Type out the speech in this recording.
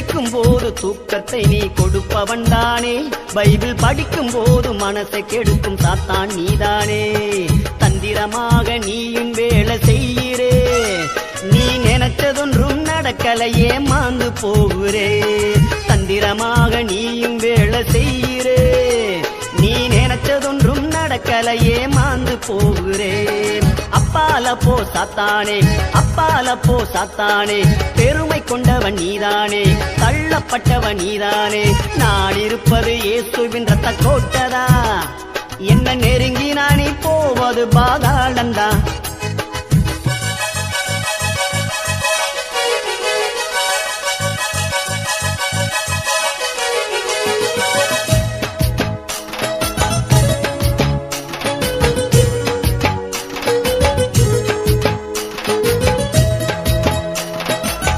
விழிக்கும் போது தூக்கத்தை நீ கொடுப்பவன் தானே. பைபிள் படிக்கும் போது மனசை கெடுக்கும் சாத்தான் நீதானே. தந்திரமாக நீயும் வேலை செய்கிறே. நீ நினைச்சதொன்றும் நடக்கலையே மாந்து போகிறே. தந்திரமாக நீயும் வேலை செய்கிறே. நீ நினைச்சதொன்றும் நடக்கலையே மாந்து போகிறே. அப்பால போ சாத்தானே அப்பால போ சாத்தானே பெருமை கொண்டவன் நீதானே தள்ளப்பட்டவன் நீதானே நான் இருப்பது ஏசுவின் ரத்த கோட்டதா? என்ன நெருங்கி நானே போவது பாதாளந்தா?